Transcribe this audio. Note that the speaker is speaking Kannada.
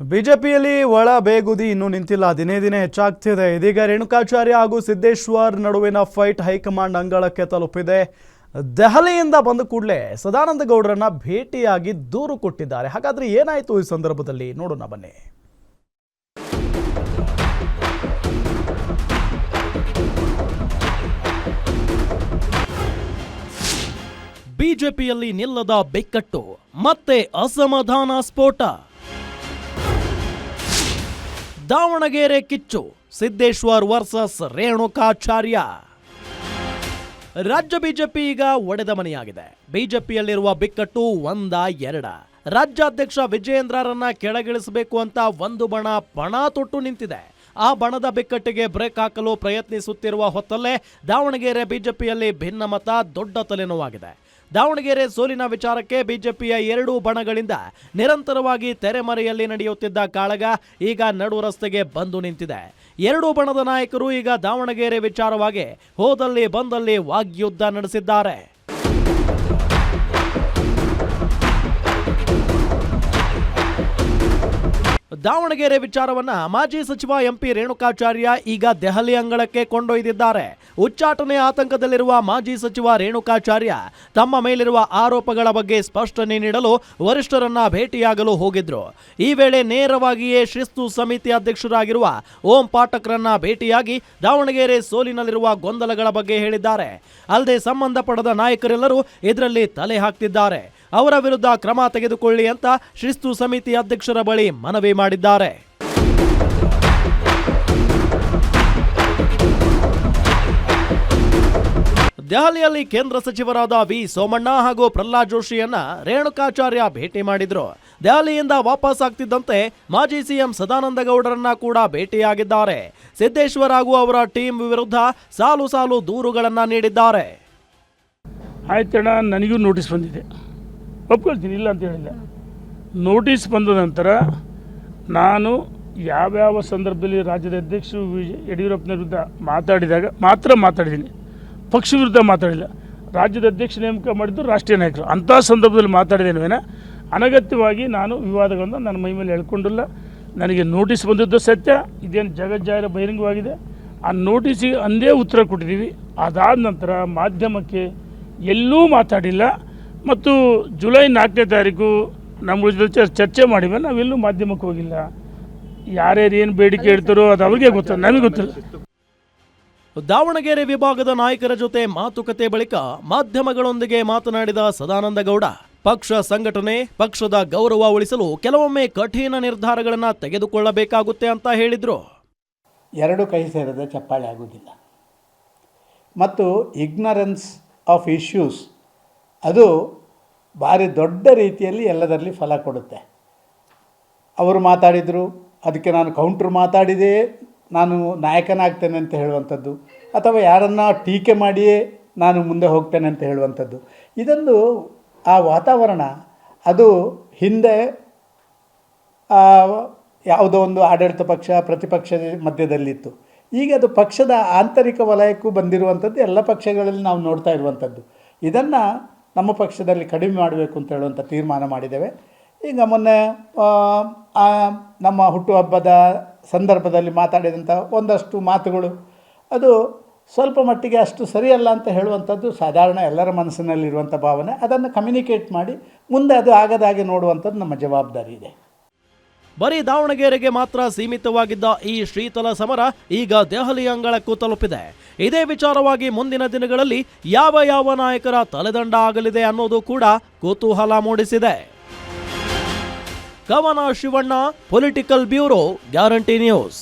ಬಿಜೆಪಿಯಲ್ಲಿ ಒಳ ಬೇಗುದಿ ಇನ್ನೂ ನಿಂತಿಲ್ಲ. ದಿನೇ ದಿನೇ ಹೆಚ್ಚಾಗ್ತಿದೆ. ಇದೀಗ ರೇಣುಕಾಚಾರ್ಯ ಹಾಗೂ ಸಿದ್ದೇಶ್ವರ್ ನಡುವಿನ ಫೈಟ್ ಹೈಕಮಾಂಡ್ ಅಂಗಳಕ್ಕೆ ತಲುಪಿದೆ. ದೆಹಲಿಯಿಂದ ಬಂದ ಕೂಡಲೇ ಸದಾನಂದ ಗೌಡರನ್ನ ಭೇಟಿಯಾಗಿ ದೂರು ಕೊಟ್ಟಿದ್ದಾರೆ. ಹಾಗಾದ್ರೆ ಏನಾಯಿತು ಈ ಸಂದರ್ಭದಲ್ಲಿ? ನೋಡೋಣ ಬನ್ನಿ. ಬಿಜೆಪಿಯಲ್ಲಿ ನಿಲ್ಲದ ಬೆಕ್ಕಟ್ಟು, ಮತ್ತೆ ಅಸಮಾಧಾನ ಸ್ಫೋಟ. ದಾವಣಗೆರೆ ಕಿಚ್ಚು, ಸಿದ್ದೇಶ್ವರ್ ವರ್ಸಸ್ ರೇಣುಕಾಚಾರ್ಯ. ರಾಜ್ಯ ಬಿಜೆಪಿ ಈಗ ಒಡೆದ ಮನೆಯಾಗಿದೆ. ಬಿಜೆಪಿಯಲ್ಲಿರುವ ಬಿಕ್ಕಟ್ಟು ಒಂದ ಎರಡ. ರಾಜ್ಯಾಧ್ಯಕ್ಷ ವಿಜಯೇಂದ್ರರನ್ನ ಕೆಳಗಿಳಿಸಬೇಕು ಅಂತ ಒಂದು ಬಣ ಪಣ ತೊಟ್ಟು ನಿಂತಿದೆ. ಆ ಬಣದ ಬಿಕ್ಕಟ್ಟಿಗೆ ಬ್ರೇಕ್ ಹಾಕಲು ಪ್ರಯತ್ನಿಸುತ್ತಿರುವ ಹೊತ್ತಲ್ಲೇ ದಾವಣಗೆರೆ ಬಿಜೆಪಿಯಲ್ಲಿ ಭಿನ್ನಮತ ದೊಡ್ಡ ತಲೆನೋವಾಗಿದೆ. ದಾವಣಗೆರೆ ಸೋಲಿನ ವಿಚಾರಕ್ಕೆ ಬಿಜೆಪಿಯ ಎರಡೂ ಬಣಗಳಿಂದ ನಿರಂತರವಾಗಿ ತೆರೆಮರೆಯಲ್ಲಿ ನಡೆಯುತ್ತಿದ್ದ ಕಾಳಗ ಈಗ ನಡು ರಸ್ತೆಗೆ ಬಂದು ನಿಂತಿದೆ. ಎರಡೂ ಬಣದ ನಾಯಕರು ಈಗ ದಾವಣಗೆರೆ ವಿಚಾರವಾಗಿ ಹೋದಲ್ಲಿ ಬಂದಲ್ಲಿ ವಾಗ್ಯುದ್ಧ ನಡೆಸಿದ್ದಾರೆ. ದಾವಣಗೆರೆ ವಿಚಾರವನ್ನ ಮಾಜಿ ಸಚಿವ ಎಂಪಿ ರೇಣುಕಾಚಾರ್ಯ ಈಗ ದೆಹಲಿ ಅಂಗಳಕ್ಕೆ ಕೊಂಡೊಯ್ದಿದ್ದಾರೆ. ಉಚ್ಚಾಟನೆ ಆತಂಕದಲ್ಲಿರುವ ಮಾಜಿ ಸಚಿವ ರೇಣುಕಾಚಾರ್ಯ ತಮ್ಮ ಮೇಲಿರುವ ಆರೋಪಗಳ ಬಗ್ಗೆ ಸ್ಪಷ್ಟನೆ ನೀಡಲು ವರಿಷ್ಠರನ್ನ ಭೇಟಿಯಾಗಲು ಹೋಗಿದ್ರು. ಈ ವೇಳೆ ನೇರವಾಗಿಯೇ ಶಿಸ್ತು ಸಮಿತಿ ಅಧ್ಯಕ್ಷರಾಗಿರುವ ಓಂ ಪಾಠಕ್ರನ್ನ ಭೇಟಿಯಾಗಿ ದಾವಣಗೆರೆ ಸೋಲಿನಲ್ಲಿರುವ ಗೊಂದಲಗಳ ಬಗ್ಗೆ ಹೇಳಿದ್ದಾರೆ. ಅಲ್ಲದೆ ಸಂಬಂಧಪಡದ ನಾಯಕರೆಲ್ಲರೂ ಇದರಲ್ಲಿ ತಲೆ ಹಾಕ್ತಿದ್ದಾರೆ. ಅವರ ವಿರುದ್ಧ ಕ್ರಮ ತೆಗೆದುಕೊಳ್ಳಿ ಅಂತ ಶಿಸ್ತು ಸಮಿತಿ ಅಧ್ಯಕ್ಷರ ಬಳಿ ಮನವಿ ಮಾಡಿದ್ದಾರೆ. ದೆಹಲಿಯಲ್ಲಿ ಕೇಂದ್ರ ಸಚಿವರಾದ ವಿ ಸೋಮಣ್ಣ ಹಾಗೂ ಪ್ರಹ್ಲಾದ್ ಜೋಶಿಯನ್ನ ರೇಣುಕಾಚಾರ್ಯ ಭೇಟಿ ಮಾಡಿದ್ರು. ದೆಹಲಿಯಿಂದ ವಾಪಸ್ ಆಗ್ತಿದ್ದಂತೆ ಮಾಜಿ ಸಿಎಂ ಸದಾನಂದ ಗೌಡರನ್ನ ಕೂಡ ಭೇಟಿಯಾಗಿದ್ದಾರೆ. ಸಿದ್ದೇಶ್ವರ್ ಹಾಗೂ ಅವರ ಟೀಮ್ ವಿರುದ್ಧ ಸಾಲು ಸಾಲು ದೂರುಗಳನ್ನ ನೀಡಿದ್ದಾರೆ. ಆಯ್ತಣ್ಣ, ನನಗೂ ನೋಟಿಸ್ ಬಂದಿದೆ. ಒಪ್ಕೊಳ್ತೀನಿ, ಇಲ್ಲ ಅಂತ ಹೇಳಿಲ್ಲ. ನೋಟಿಸ್ ಬಂದ ನಂತರ ನಾನು ಯಾವ್ಯಾವ ಸಂದರ್ಭದಲ್ಲಿ ರಾಜ್ಯದ ಅಧ್ಯಕ್ಷರು ಯಡಿಯೂರಪ್ಪನ ವಿರುದ್ಧ ಮಾತಾಡಿದಾಗ ಮಾತ್ರ ಮಾತಾಡಿದ್ದೀನಿ. ಪಕ್ಷ ವಿರುದ್ಧ ಮಾತಾಡಿಲ್ಲ. ರಾಜ್ಯದ ಅಧ್ಯಕ್ಷ ನೇಮಕ ಮಾಡಿದ್ದು ರಾಷ್ಟ್ರೀಯ ನಾಯಕರು. ಅಂಥ ಸಂದರ್ಭದಲ್ಲಿ ಮಾತಾಡಿದ್ದೇನೆ ಅನಗತ್ಯವಾಗಿ ನಾನು ವಿವಾದಗಳನ್ನು ನನ್ನ ಮೈ ಮೇಲೆ ಎಳ್ಕೊಂಡಿಲ್ಲ. ನನಗೆ ನೋಟಿಸ್ ಬಂದಿದ್ದು ಸತ್ಯ. ಇದೇನು ಜಗಜ್ಜಾಹಿರ ಬಹಿರಂಗವಾಗಿದೆ. ಆ ನೋಟಿಸಿಗೆ ಅಂದೇ ಉತ್ತರ ಕೊಟ್ಟಿದ್ದೀವಿ. ಅದಾದ ನಂತರ ಮಾಧ್ಯಮಕ್ಕೆ ಎಲ್ಲೂ ಮಾತಾಡಿಲ್ಲ. ಮತ್ತು ಜುಲೈ ನಾಲ್ಕನೇ ತಾರೀಕು ನಮ್ಮ ಜೊತೆ ಚರ್ಚೆ ಮಾಡಿವೆ ನಾವೆಲ್ಲೂ ಮಾಧ್ಯಮಕ್ಕೆ ಹೋಗಿಲ್ಲ. ಯಾರ್ಯಾರು ಏನು ಬೇಡಿಕೆ ಇಡ್ತಾರೋ ಅದು ಅವ್ರಿಗೆ ಗೊತ್ತಿಲ್ಲ ನಮಗೆ ಗೊತ್ತಿಲ್ಲ ದಾವಣಗೆರೆ ವಿಭಾಗದ ನಾಯಕರ ಜೊತೆ ಮಾತುಕತೆ ಬಳಿಕ ಮಾಧ್ಯಮಗಳೊಂದಿಗೆ ಮಾತನಾಡಿದ ಸದಾನಂದ ಗೌಡ ಪಕ್ಷ ಸಂಘಟನೆ ಪಕ್ಷದ ಗೌರವ ಉಳಿಸಲು ಕೆಲವೊಮ್ಮೆ ಕಠಿಣ ನಿರ್ಧಾರಗಳನ್ನು ತೆಗೆದುಕೊಳ್ಳಬೇಕಾಗುತ್ತೆ ಅಂತ ಹೇಳಿದರು. ಎರಡು ಕೈ ಸೇರದ ಚಪ್ಪಾಳೆ ಆಗುವುದಿಲ್ಲ. ಮತ್ತು ಇಗ್ನರೆನ್ಸ್ ಆಫ್ ಇಶ್ಯೂಸ್ ಅದು ಭಾರಿ ದೊಡ್ಡ ರೀತಿಯಲ್ಲಿ ಎಲ್ಲದರಲ್ಲಿ ಫಲ ಕೊಡುತ್ತೆ. ಅವರು ಮಾತಾಡಿದರು, ಅದಕ್ಕೆ ನಾನು ಕೌಂಟ್ರ್ ಮಾತಾಡಿದೆ, ನಾನು ನಾಯಕನಾಗ್ತೇನೆ ಅಂತ ಹೇಳುವಂಥದ್ದು, ಅಥವಾ ಯಾರನ್ನ ಟೀಕೆ ಮಾಡಿಯೇ ನಾನು ಮುಂದೆ ಹೋಗ್ತೇನೆ ಅಂತ ಹೇಳುವಂಥದ್ದು. ಇದೊಂದು ಆ ವಾತಾವರಣ, ಅದು ಹಿಂದೆ ಯಾವುದೋ ಒಂದು ಆಡಳಿತ ಪಕ್ಷ ಪ್ರತಿಪಕ್ಷದ ಮಧ್ಯದಲ್ಲಿತ್ತು. ಈಗ ಅದು ಪಕ್ಷದ ಆಂತರಿಕ ವಲಯಕ್ಕೂ ಬಂದಿರುವಂಥದ್ದು, ಎಲ್ಲ ಪಕ್ಷಗಳಲ್ಲಿ ನಾವು ನೋಡ್ತಾ ಇರುವಂಥದ್ದು. ಇದನ್ನು ನಮ್ಮ ಪಕ್ಷದಲ್ಲಿ ಕಡಿಮೆ ಮಾಡಬೇಕು ಅಂತ ಹೇಳುವಂಥ ತೀರ್ಮಾನ ಮಾಡಿದ್ದೇವೆ. ಈಗ ಮೊನ್ನೆ ನಮ್ಮ ಹುಟ್ಟುಹಬ್ಬದ ಸಂದರ್ಭದಲ್ಲಿ ಮಾತಾಡಿದಂಥ ಒಂದಷ್ಟು ಮಾತುಗಳು. ಅದು ಸ್ವಲ್ಪ ಮಟ್ಟಿಗೆ ಅಷ್ಟು ಸರಿಯಲ್ಲ ಅಂತ ಹೇಳುವಂಥದ್ದು ಸಾಧಾರಣ ಎಲ್ಲರ ಮನಸ್ಸಿನಲ್ಲಿರುವಂಥ ಭಾವನೆ. ಅದನ್ನು ಕಮ್ಯುನಿಕೇಟ್ ಮಾಡಿ ಮುಂದೆ ಅದು ಆಗದಾಗೆ ನೋಡುವಂಥದ್ದು ನಮ್ಮ ಜವಾಬ್ದಾರಿ ಇದೆ. ಬರೀ ದಾವಣಗೆರೆಗೆ ಮಾತ್ರ ಸೀಮಿತವಾಗಿದ್ದ ಈ ಶ್ರೀತಲ ಸಮರ ಈಗ ದೆಹಲಿ ಅಂಗಳಕ್ಕೂ ತಲುಪಿದೆ. ಇದೇ ವಿಚಾರವಾಗಿ ಮುಂದಿನ ದಿನಗಳಲ್ಲಿ ಯಾವ ಯಾವ ನಾಯಕರ ತಲೆದಂಡ ಆಗಲಿದೆ ಅನ್ನೋದು ಕೂಡ ಕುತೂಹಲ ಮೂಡಿಸಿದೆ. Kavana Shivanna, political bureau, guarantee news.